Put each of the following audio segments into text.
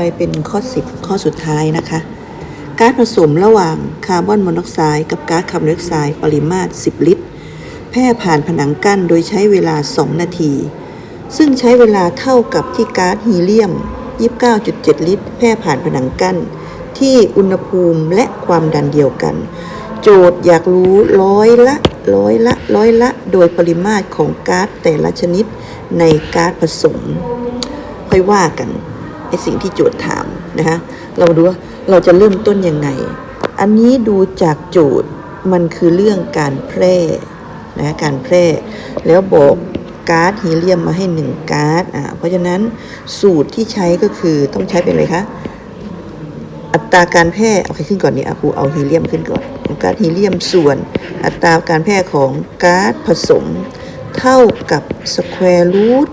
ไปเป็นข้อ 10 ข้อสุดท้ายนะคะการผสมระหว่างคาร์บอนมอนอกไซด์กับก๊าซคาร์บอนไดออกไซด์ปริมาตร 10 ลิตร แพร่ผ่านผนังกั้นโดยใช้เวลา 2 นาที ซึ่งใช้เวลาเท่ากับที่ก๊าซฮีเลียม 29.7 ลิตร แพร่ผ่านผนังกั้น ที่อุณหภูมิและความดันเดียวกัน โจทย์อยากรู้ร้อยละร้อยละร้อยละ โดยปริมาตรของก๊าซแต่ละชนิดในก๊าซผสม ค่อยว่ากัน ไอสิ่งที่โจทย์ถามนะคะเราดูว่าเราจะเริ่มต้นยังไง อันนี้ดูจากโจทย์มันคือเรื่องการแพร่นะการแพร่ แล้วบอกก๊าซฮีเลียมมาให้หนึ่งก๊าซอ่าเพราะฉะนั้นสูตรที่ใช้ก็คือต้องใช้เป็นอะไรคะอัตราการแพร่เอาใครขึ้นก่อนนี่อะครูเอาฮีเลียมขึ้นก่อนก๊าซฮีเลียมส่วน อัตราการแพร่ของก๊าซผสม เท่ากับสแควร์รูท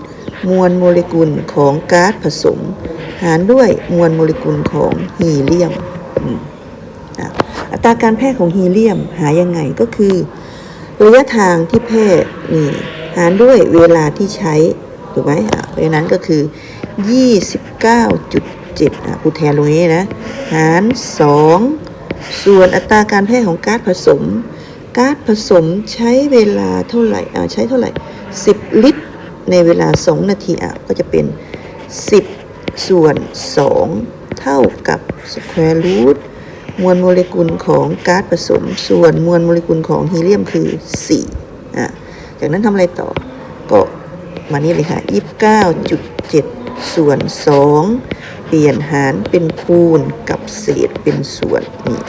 มวลโมเลกุลของก๊าซผสม หารด้วยมวลโมเลกุลของฮีเลียม อัตราการแพร่ของฮีเลียมหายังไงก็คือ ระยะทางที่แพร่นี่หารด้วยเวลาที่ใช้ถูกไหมอะเพราะนั้นก็คือ 29.7อะกูแทนตรงนี้นะ หาร 2 ส่วนอัตราการแพร่ของก๊าซผสมก๊าซผสมใช้เวลาเท่าไหร่อ่าใช้เท่าไหร่ 10 ลิตรในเวลา 2 นาทีอะก็จะเป็น 10 ส่วน 2 เท่ากับสแควร์รูทมวลโมเลกุลของก๊าซผสม ส่วนมวลโมเลกุลของฮีเลียมคือ 4อะจากนั้นทำอะไรต่อ ก็มานี่เลยค่ะ 29.7 ส่วน 2 เปลี่ยนหารเป็นคูณกับเศษเป็นส่วนนี่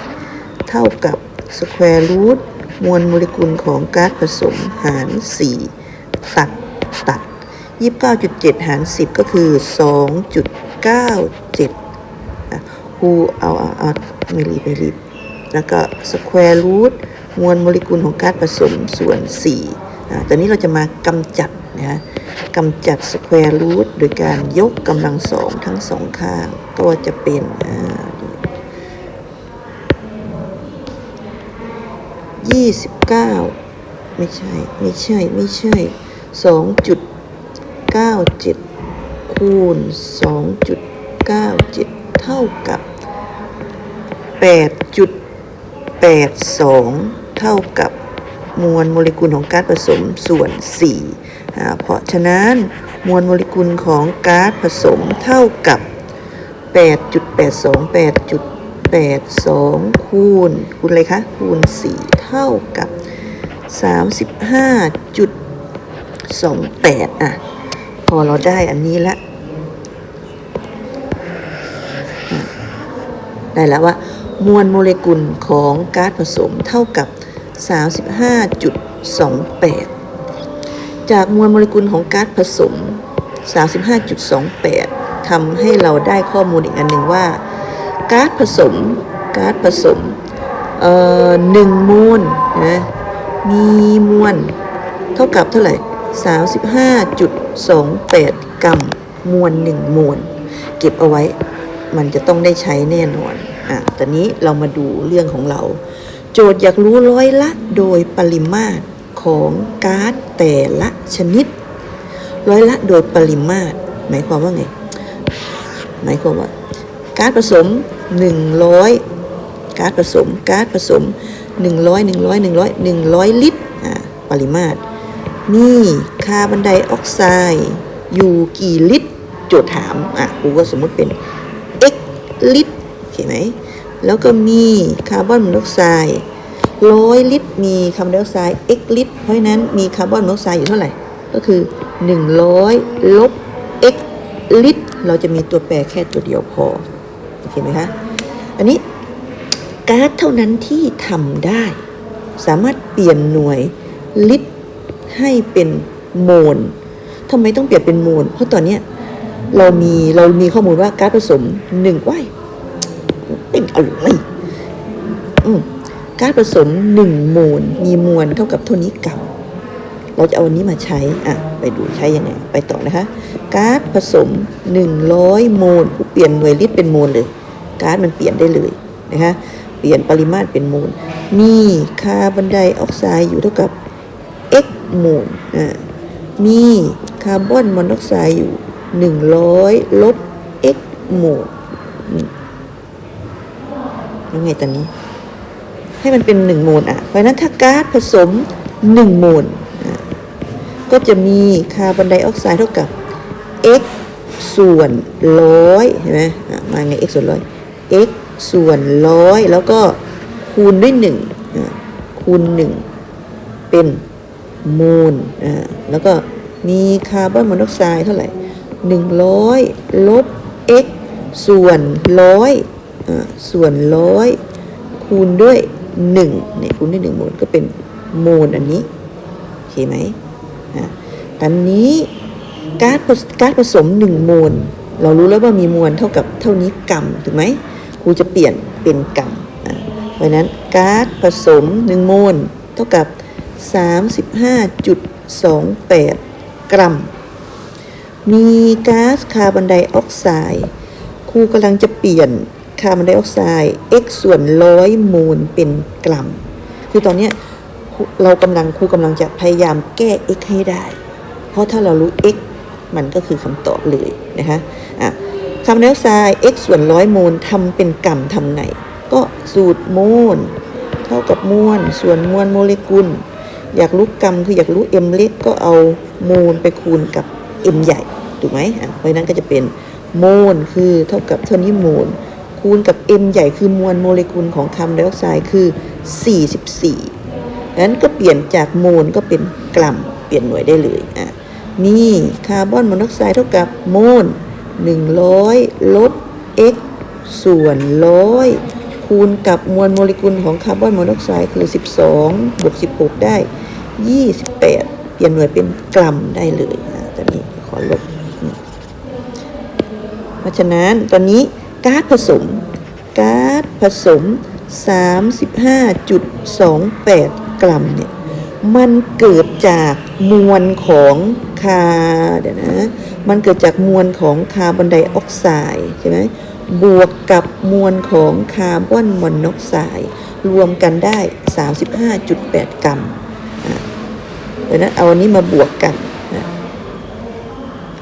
เท่ากับสแควร์รูทมวลโมเลกุลของก๊าซผสมหาร 4 ตัดตัด 29.7 หาร 10 ก็คือ 2.97อะครูเอาเอาเอาไม่รีบไม่รีบแล้วก็สแควร์รูทมวลโมเลกุลของก๊าซผสมส่วน4อ่าตอนนี้เราจะมากำจัดนะฮะกำจัดสแควร์รูทโดยการยกกำลังสองทั้งสองข้าง ก็จะเป็นอ่ายี่สิบเก้าไม่ใช่ ไม่ใช่ ไม่ใช่สองจุด เก้าจ็ดคูณสองจุดเก้าจ็ดเท่ากับ 8.82 เท่ากับมวลโมเลกุลของก๊าซผสมส่วน4อ่าเพราะฉะนั้นมวลโมเลกุลของก๊าซผสมเท่ากับ 8.82 8.82 คูณ คูณอะไรคะ คูณ 4 เท่ากับ 35.28 อะ พอเราได้อันนี้และได้แล้วว่ามวลโมเลกุลของก๊าซผสมเท่ากับ 35.28 จากมวลโมเลกุลของก๊าซผสม 35.28ทำให้เราได้ข้อมูลอีกอันหนึ่งว่าก๊าซผสมก๊าซผสมเอ่อหนึ่งมวลนะมีมวลเท่ากับเท่าไหร่ 35.28 กรัมมวลหนึ่งมวลเก็บเอาไว้มันจะต้องได้ใช้แน่นอนอะตอนนี้เรามาดูเรื่องของเรา โจทย์อยากรู้ร้อยละโดยปริมาตรของก๊าซแต่ละชนิด ร้อยละโดยปริมาตร หมายความว่าไง หมายความว่าก๊าซผสม 100ก๊าซผสมก๊าซผสม 100 100 100 100 ลิตรอ่าปริมาตร นี่คาร์บอนไดออกไซด์อยู่กี่ลิตรโจทย์ถาม อะครูก็สมมติเป็น x ลิตรโอเคไหมแล้วก็มีคาร์บอนมอนอกไซด์ร้อยลิตร มีคาร์บอนไดออกไซด์ x ลิตร เพราะฉะนั้นมีคาร์บอนมอนอกไซด์อยู่เท่าไหร่ ก็คือ 100 ลบ x ลิตร เราจะมีตัวแปรแค่ตัวเดียวพอ โอเคไหมคะ อันนี้ก๊าซเท่านั้นที่ทำได้ สามารถเปลี่ยนหน่วยลิตร ให้เป็นโมลทำไมต้องเปลี่ยนเป็นโมลเพราะตอนเนี้ยเรามีเรามีข้อมูลว่าก๊าซผสมหนึ่งว้ายเป็นอะไรก๊าซผสมหนึ่งโมลมีมวลเท่ากับเท่านี้กรัมเราจะเอาอันนี้มาใช้อะไปดูใช้ยังไงไปต่อนะคะก๊าซผสม 100 โมลเปลี่ยนหน่วยลิตรเป็นโมลเลยก๊าซมันเปลี่ยนได้เลยนะคะเปลี่ยนปริมาตรเป็นโมลมีคาร์บอนไดออกไซด์อยู่เท่ากับ มลอ่ามีคาร์บอนมอนอกไซด์อยู่ 100 ลบ x โมลยังไงตอนนี้ ให้มันเป็นหนึ่งโมลอะ เพราะฉะนั้นถ้าก๊าซผสมหนึ่งโมลก็จะมีคาร์บอนไดออกไซด์เท่ากับ x ส่วนร้อยเห็นไหมมาไง x ส่วนร้อย x ส่วนร้อยแล้วก็คูณด้วยหนึ่งคูณหนึ่งเป็น มลอะแล้วก็มีคาร์บอนมอนอกไซด์เท่าไหร่หนึ่งร้อยลบ x ส่วนร้อยอะส่วนร้อยคูณด้วยหนึ่งเนี่ยคูณด้วยหนึ่งโมลก็เป็นโมลอันนี้โอเคไหมอะตอนนี้ก๊าซผสก๊าซผสมหนึ่งโมลเรารู้แล้วว่ามีมวลเท่ากับเท่านี้กรัมถูกไหมครูจะเปลี่ยนเป็นกรัมเพราะนั้นก๊าซผสมหนึ่งโมลเท่ากับ 35.28 กรัม มีก๊าซคาร์บอนไดออกไซด์ครูกำลังจะเปลี่ยนคาร์บอนไดออกไซด์ x ส่วนร้อยโมลเป็นกรัม คือตอนนี้เรากำลังครูกำลังจะพยายามแก้ x ให้ได้ เพราะถ้าเรารู้ x มันก็คือคำตอบเลยนะคะอะคาร์บอนไดออกไซด์ x ส่วนร้อยโมลทำเป็นกรัมทำไง ก็สูตรโมลเท่ากับมวลส่วนมวลโมเลกุล อยากรู้กรัมคืออยากรู้ m เล็กก็เอาโมลไปคูณกับ m ใหญ่ถูกไหมอะเพราะนั้นก็จะเป็นโมลคือเท่ากับเท่านี้โมลคูณกับ m ใหญ่คือมวลโมเลกุลของคาร์บอนไดออกไซด์คือ 44งั้นก็เปลี่ยนจากโมลก็เป็นกรัมเปลี่ยนหน่วยได้เลยอะนี่คาร์บอนมอนอกไซด์เท่ากับโมล100 ลบ x ส่วนร้อย คูณกับมวลโมเลกุลของคาร์บอนมอนอกไซด์คือ 12 บวก 16 ได้ 28 เปลี่ยนหน่วยเป็นกรัมได้เลยนะตอนนี้ขอลบ เพราะฉะนั้นตอนนี้ก๊าซผสมก๊าซผสม 35.28 กรัมเนี่ยมันเกิดจากมวลของคาเดี๋ยวนะ มันเกิดจากมวลของคาร์บอนไดออกไซด์ใช่ไหม บวกกับมวลของคาร์บอนมอนอกไซด์รวมกันได้ 35.8 กรัมดังนั้นเอาอันนี้มาบวกกันนะ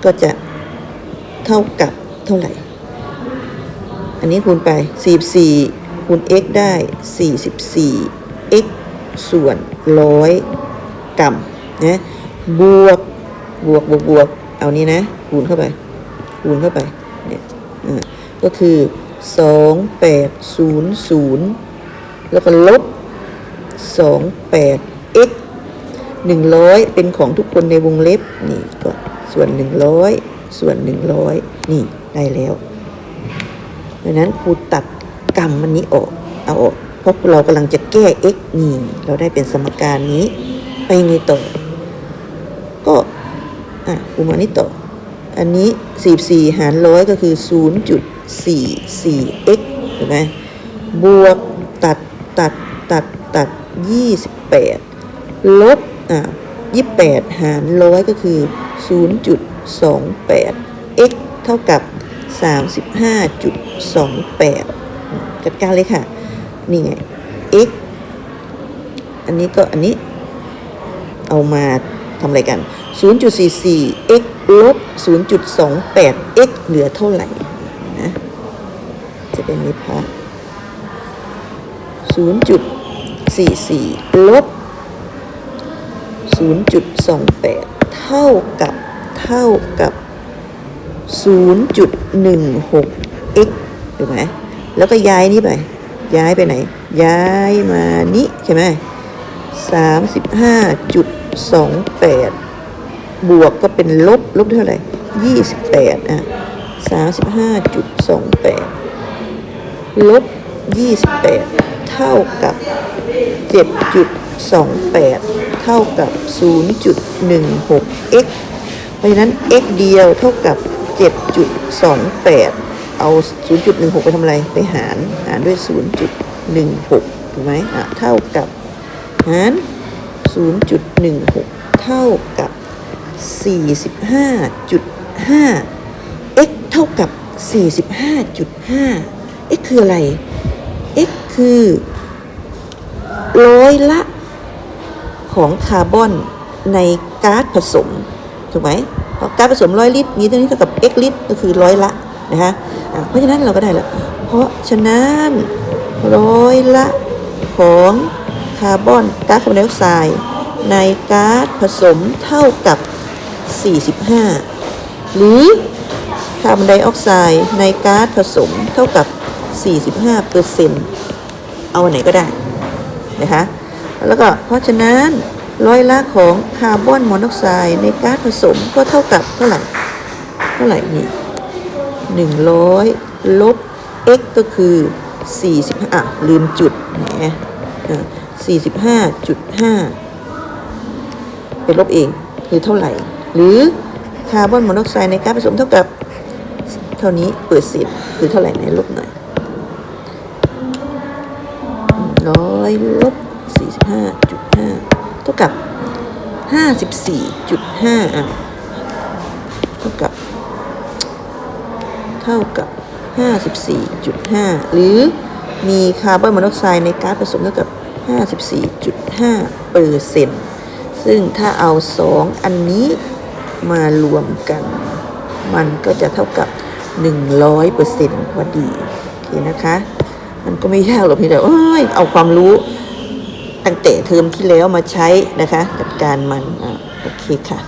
ก็จะเท่ากับเท่าไหร่ อันนี้คูณไป 44 คูณ x ได้ 44 x ส่วนร้อยกรัมนะบวกบวกบวกบวกเอานี้นะ คูณเข้าไป คูณเข้าไปเนี่ยอ่า ก็คือ 2800 แล้วก็ลบ 28 x 100 เป็นของทุกคนในวงเล็บ นี่ก็ส่วน 100 ส่วน 100 นี่ได้แล้วดังนั้นครูตัดกรรมมันนี้ออกเอาออกเพราะเรากำลังจะแก้ x นี่ เราได้เป็นสมการนี้ ไปไงต่อ ก็ อะครูมานี่ต่อ อันนี้ 44 หารร้อยก็คือ 0.44x เห็นไหมบวกตัดตัดตัดตัด 28 ลบอะ28 หารร้อยก็คือ 0.28x เท่ากับ 35.28 จัดการเลยค่ะ นี่ไง x อันนี้ก็อันนี้เอามาทำอะไรกัน 0.44 x ลบ 0.28 x เหลือเท่าไหร่นะจะเป็นนิพพาน0.44 ลบ 0.28 เท่ากับเท่ากับ 0.16x ถูกไหมแล้วก็ย้ายนี้ไป ย้ายไปไหน ย้ายมานี้ใช่ไหม35.28 บวกก็เป็นลบ ลบเท่าไหร่28อะ35.28ลบ28เท่ากับ7.28เท่ากับ 0.16x เพราะฉะนั้น x เดียวเท่ากับ7.28เอา0.16ไปทำอะไร ไปหาร หารด้วย0.16ถูกไหมอะเท่ากับหาร0.16เท่ากับ 45.5 x เท่ากับ 45.5 x คืออะไร x คือร้อยละของคาร์บอนในก๊าซผสม ถูกไหมเพราะก๊าซผสมร้อยลิตรนี้เท่านี้เท่ากับ x ลิตรก็คือร้อยละนะคะะเพราะฉะนั้นเราก็ได้แล้วเพราะฉะนั้นร้อยละของคาร์บอนก๊าซคาร์บอนไดออกไซด์ในก๊าซผสมเท่ากับ 45 หรือคาร์บอนไดออกไซด์ในก๊าซผสมเท่ากับ 45เปอร์เซ็นต์เอาอันไหนก็ได้นะคะแล้วก็เพราะฉะนั้นร้อยละของคาร์บอนมอนอกไซด์ในก๊าซผสมก็เท่ากับเท่าไหร่เท่าไหร่นี่หนึ่งร้อยลบ x ก็คือ45อะลืมจุดแหมสี่สิบห้าจุดห้าไปลบเองคือเท่าไหร่ หรือคาร์บอนมอนอกไซด์ในก๊าซผสมเท่ากับเท่านี้เปอร์เซนต์คือเท่าไหร่ไหนลบหน่อยร้อยลบสี่สิบห้าจุดห้าเท่ากับห้าสิบสี่จุดห้าเท่ากับ เท่ากับ54.5หรือมีคาร์บอนมอนอกไซด์ในก๊าซผสมเท่ากับ54.5เปอร์เซ็นต์ซึ่งถ้าเอา2อันนี้ มารวมกัน มันก็จะเท่ากับ 100เปอร์เซ็นต์พอดีโอเคนะคะ มันก็ไม่ยากหรอกพี่แต่เอ้ยเอาความรู้ตั้งแต่เทอมที่แล้วมาใช้นะคะ จัดการมันอโอเคค่ะ